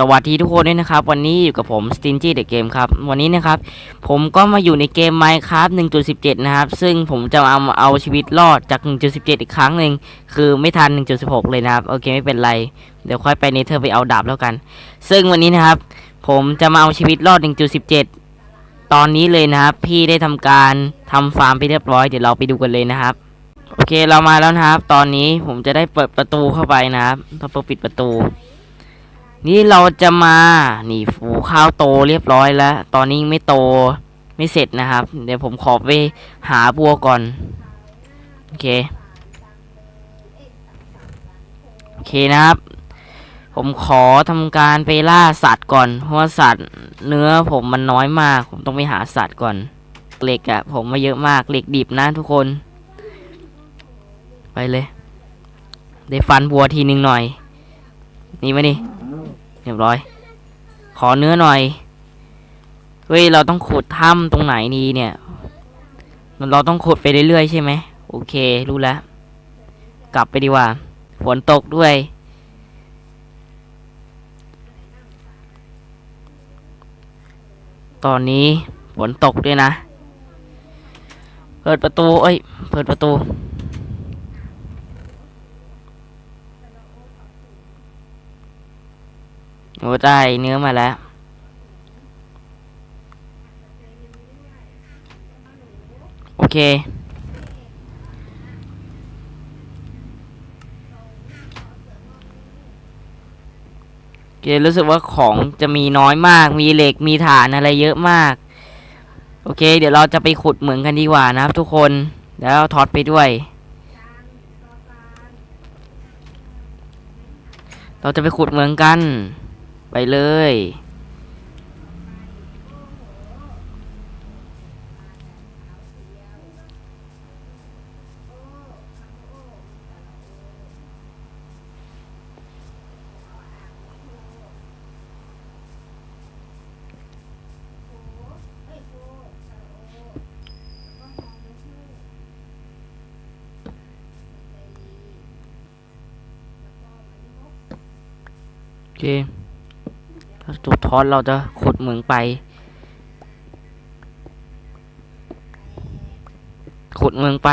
สวัสดีทุกคนด้วยนะครับ วันนี้อยู่กับผม Stingy The Game ครับ วันนี้นะครับ ผมก็มาอยู่ในเกม Minecraft 1.17 นะครับ ซึ่งผมจะเอามาเอาชีวิตรอดจาก 1.17 อีกครั้งหนึ่งคือไม่ทัน 1.16 เลยนะครับ โอเคไม่เป็นไร เดี๋ยวค่อยไปเนเธอร์ไปเอาดาบแล้วกัน ซึ่งวันนี้นะครับ ผมจะมาเอาชีวิตรอด 1.17 ตอนนี้เลยนะครับ พี่ได้ทำการทำฟาร์มไปเรียบร้อย เดี๋ยวเราไปดูกันเลยนะครับ โอเคเรามาแล้วนะครับ ตอนนี้ผมจะได้เปิดประตูเข้าไปนะครับต้องปิดประตู นี่เราจะมานี่ฝูข้าวโตเรียบร้อยแล้ว ตอนนี้ยังไม่โตไม่เสร็จนะครับ เดี๋ยวผมขอไปหาบัวก่อน โอเค โอเคนะครับ ผมขอทำการไปล่าสัตว์ก่อน เพราะว่าสัตว์เนื้อผมมันน้อยมาก ผมต้องไปหาสัตว์ก่อน เหล็กอะผมมาเยอะมาก เหล็กดิบนะทุกคน ไปเลย ได้ฟันบัวทีนึงหน่อย นี่มาดิ เรียบร้อย ขอเนื้อหน่อย เฮ้ย เราต้องขุดถ้ำตรงไหนดีเนี่ย เราต้องขุดไปเรื่อยๆใช่ไหม โอเค รู้แล้ว กลับไปดีกว่า ฝนตกด้วย ตอนนี้ฝนตกด้วยนะ เปิดประตู เอ้ย เปิดประตู โอ้ได้เนื้อมาแล้ว โอเคโอเครู้สึกว่าของจะมีน้อยมาก มีเหล็ก มีฐานอะไรเยอะมาก โอเค เดี๋ยวเราจะไปขุดเหมืองกันดีกว่านะครับทุกคน แล้วเอาท็อตไปด้วยเราจะไปขุดเหมืองกัน ไปเลย Okay. อเคถ้าจุดทอดเราจะขุดเหมืองไป ขุดเมืองไป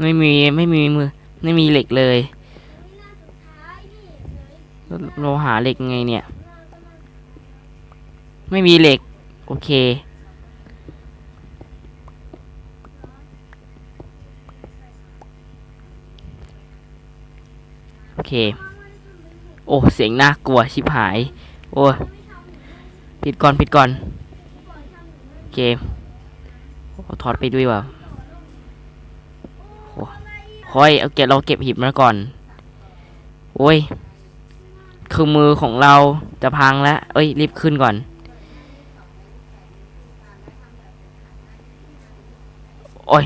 ไม่มีไม่มีมือไม่มีเหล็กเลยเราหาเหล็กไงเนี่ย ไม่มีเหล็ก โอเค โอเค โอ้ เสียงน่ากลัวชิบหาย โอ้ปิดก่อนปิดก่อน โอเคเอาถอดไปด้วยว่ะ ค่อยเอาเก็บเราเก็บหิบมาก่อน โอ้ย คือมือของเราจะพังแล้ว เอ้ย รีบขึ้นก่อน โอ้ย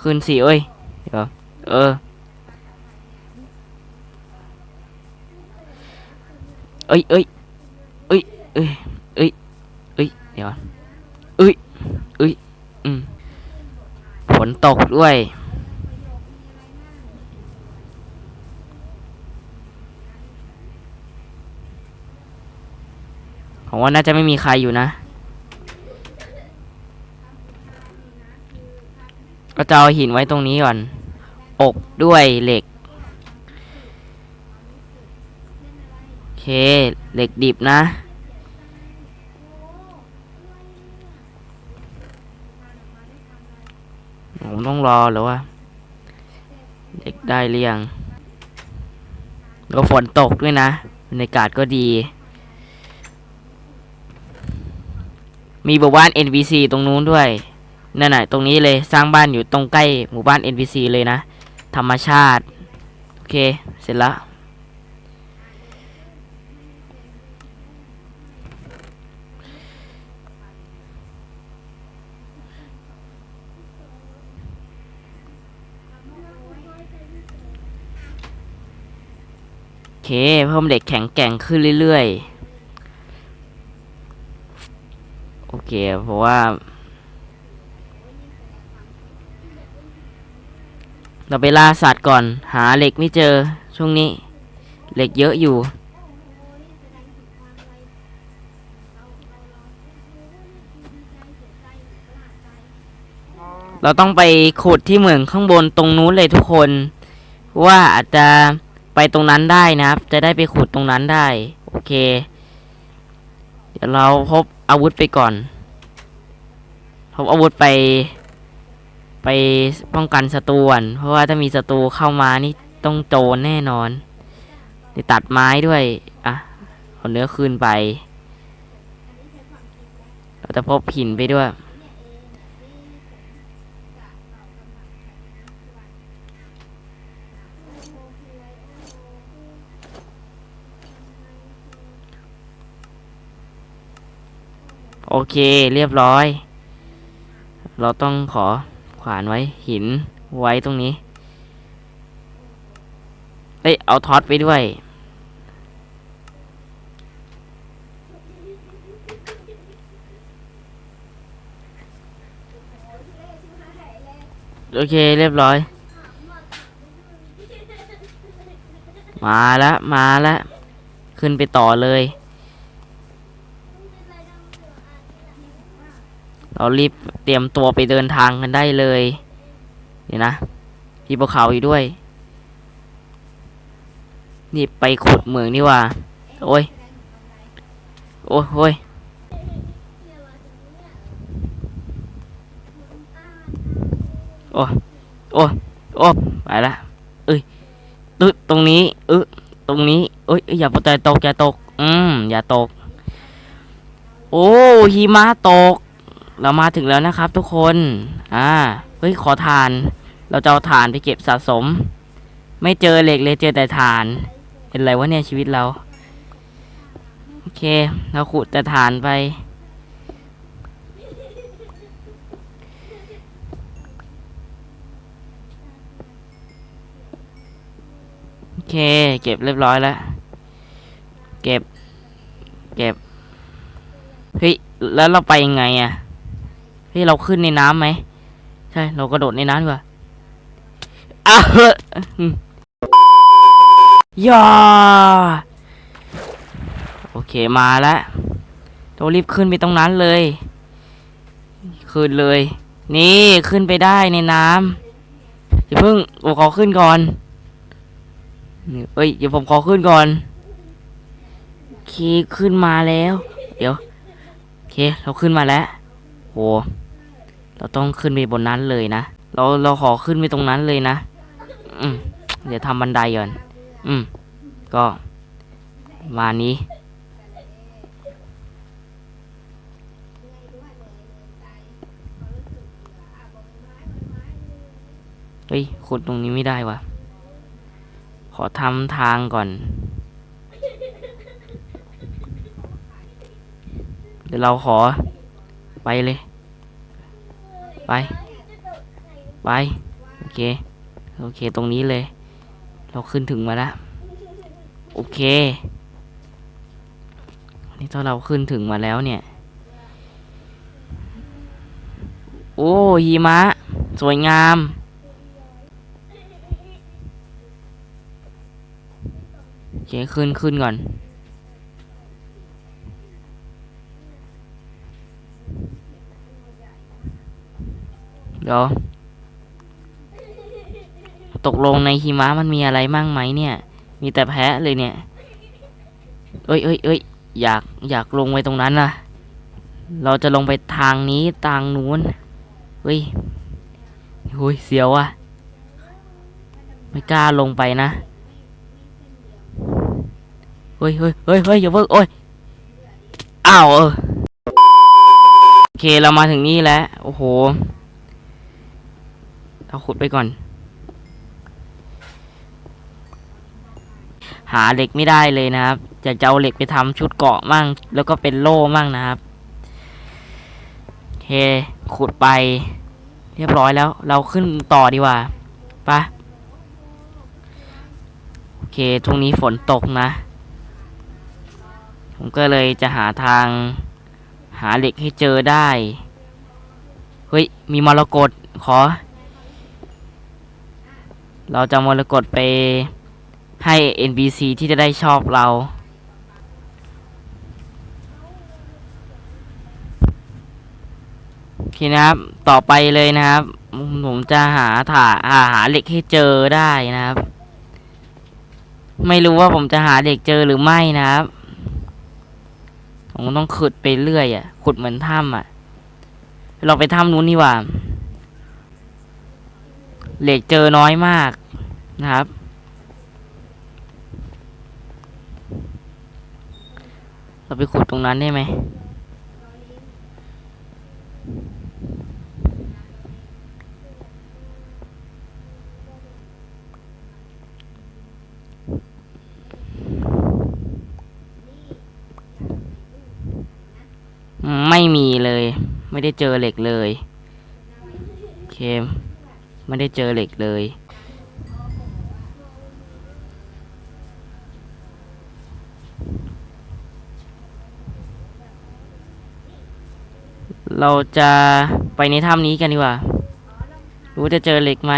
ขึ้นสิเอ้ย เดี๋ยว เออ เอ้ยเอ้ยเอ้ยเอ้ยเอ้ยเอ้ย เดี๋ยว เอ้ยเอ้ย อืม ฝนตกด้วย ผมว่าน่าจะไม่มีใครอยู่นะก็จะเอาหินไว้ตรงนี้ก่อน อกด้วยเหล็ก โอเค เหล็กดิบนะ ผมต้องรอหรือว่าเด็กได้หรือยังแล้วฝนตกด้วยนะบรรยากาศก็ดี มีหมู่บ้าน NPC ตรงนู้นด้วยนั่นน่ะตรงนี้เลยสร้างบ้านอยู่ตรงใกล้หมู่บ้าน NPC เลยนะ ธรรมชาติ โอเค เสร็จแล้วโอเค เพิ่มเด็กแข็งแกร่งขึ้นเรื่อยๆ โอเคเพราะว่า เราไปล่าสัตว์ก่อน หาเหล็กไม่เจอช่วงนี้ เหล็กเยอะอยู่ เราต้องไปขุดที่เหมืองข้างบนตรงนู้นเลยทุกคนว่าอาจจะไปตรงนั้นได้นะครับ จะได้ไปขุดตรงนั้นได้ โอเค เดี๋ยวเราพบอาวุธไปก่อน พบอาวุธไป ไปป้องกันศัตรูก่อนเพราะว่าถ้ามีศัตรูเข้ามานี่ต้องโจรแน่นอนตัดไม้ด้วย อะเอาเนื้อคืนไป เราจะพบหินไปด้วย โอเค เรียบร้อย เราต้องขอขวานไว้หินไว้ตรงนี้ เอ้ย เอาท็อตไปด้วย โอเคเรียบร้อย มาแล้วมาแล้วขึ้นไปต่อเลย เรารีบเตรียมตัวไปเดินทางกันได้เลยเดี๋ยวนะพี่ภูเขาอยู่ด้วย นี่ไปขุดเหมืองนี่ว่า โอ้ย โอ้ยโอ้ยโอ้โอ้โอ้ไปละเอ้ยตึ๊ดตรงนี้เออตรงนี้เอ้ยเอ้ยอย่าอย่าตกอย่าตก อืมอย่าตก โอ้หิมะตก เรามาถึงแล้วนะครับทุกคน อ่า เฮ้ย ขอทาน เราจะเอาฐานไปเก็บสะสม ไม่เจอเหล็กเลยเจอแต่ฐาน เป็นไรวะเนี่ยชีวิตเรา โอเค เราขุดแต่ฐานไปโอเค เก็บเรียบร้อยแล้ว เก็บ เก็บ เฮ้ย แล้วเราไปยังไงอะ เฮ้ยเราขึ้นในน้ำไหมใช่เรากระโดดในน้ำดีกว่าอ้าวเฮ้ยอืมย่าโอเคมาแล้วเรารีบขึ้นไปตรงนั้นเลย ขึ้นเลย นี่ขึ้นไปได้ในน้ำอย่าเพิ่งผมขอขึ้นก่อนเอ้ยเดี๋ยวผมขอขึ้นก่อนโอเคขึ้นมาแล้ว เดี๋ยวโอเคเราขึ้นมาแล้ว เราต้องขึ้นไปบนนั้นเลยนะ เราเราขอขึ้นไปตรงนั้นเลยนะ อืมเดี๋ยวทำบันไดก่อน อืม ก็มานี้ เฮ้ยขุดตรงนี้ไม่ได้วะขอทำทางก่อน เดี๋ยวเราขอไปเลย ไป ไป โอเค โอเค ตรงนี้เลย เราขึ้นถึงมาแล้ว โอเค นี่ถ้าเราขึ้นถึงมาแล้วเนี่ย โอ้หิมะ สวยงาม โอเค ขึ้นขึ้นก่อน เดี๋ยวตกลงในหิมะมันมีอะไรมั่งไหมเนี่ย มีแต่แพะเลยเนี่ย เอ้ยเอ้ยเอ้ยอยากอยากลงไปตรงนั้นล่ะเราจะลงไปทางนี้ทางนู้นเฮ้ยหุยเสียวอะไม่กล้าลงไปนะเฮ้ยเฮ้ยเฮ้ยเฮ้ยอย่าเพิ่งโอ้ยอ้าวเออโอเคเรามาถึงนี่แล้วโอ้โห เราขุดไปก่อน หาเหล็กไม่ได้เลยนะครับ จะเอาเหล็กไปทำชุดเกาะมั่ง แล้วก็เป็นโล่มั่งนะครับเคขุดไป เรียบร้อยแล้ว เราขึ้นต่อดีกว่าไปะโอเคเคทุกนี้ฝนตกนะ ผมก็เลยจะหาทางหาเหล็กให้เจอได้ เฮ้ย มีมรกตขอ เราจะมรกตไปให้ NPC ที่จะได้ชอบเรา โอเคนะครับ ต่อไปเลยนะครับ ผมจะหาถาหาหาเหล็กให้เจอได้นะครับ ไม่รู้ว่าผมจะหาเหล็กเจอหรือไม่นะครับ ผมต้องขุดไปเรื่อยอะ ขุดเหมือนถ้ำอะ เราไปถ้ำนู้นนี่ว่า เหล็กเจอน้อยมากนะครับ เราไปขุดตรงนั้นได้ไหมไม่มีเลย ไม่ได้เจอเหล็กเลยโอเค ไม่ได้เจอเหล็กเลย เราจะไปในถ้ำนี้กันดีกว่า รู้จะเจอเหล็กไหม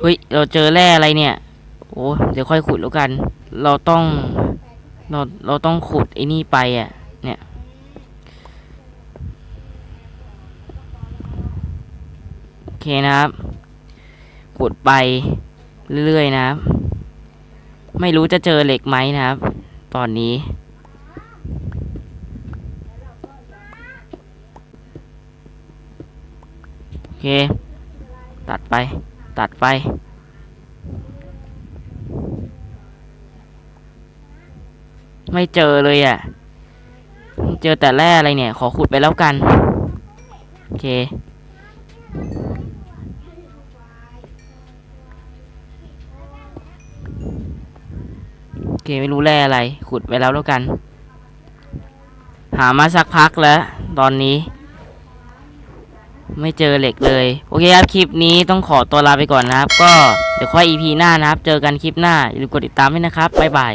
เฮ้ย เราเจอแร่อะไรเนี่ย โอ้ เดี๋ยวค่อยขุดแล้วกัน เราต้อง เรา เราต้องขุดไอ้นี่ไปอะ เนี่ยโอเคนะครับ ขุดไปเรื่อยๆนะครับ ไม่รู้จะเจอเหล็กไหมนะครับ ตอนนี้ โอเค ตัดไป ตัดไปไม่เจอเลยอะ เจอแต่แร่อะไรเนี่ย ขอขุดไปแล้วกัน โอเค เคไม่รู้แร่อะไร ขุดไปแล้วแล้วกัน หามาสักพักแล้ว ตอนนี้ ไม่เจอเหล็กเลย โอเคครับ คลิปนี้ต้องขอตัวลาไปก่อนนะครับ ก็เดี๋ยวค่อย EP หน้านะครับ เจอกันคลิปหน้าอย่าลืมกดติดตามด้วยนะครับบ๊ายบาย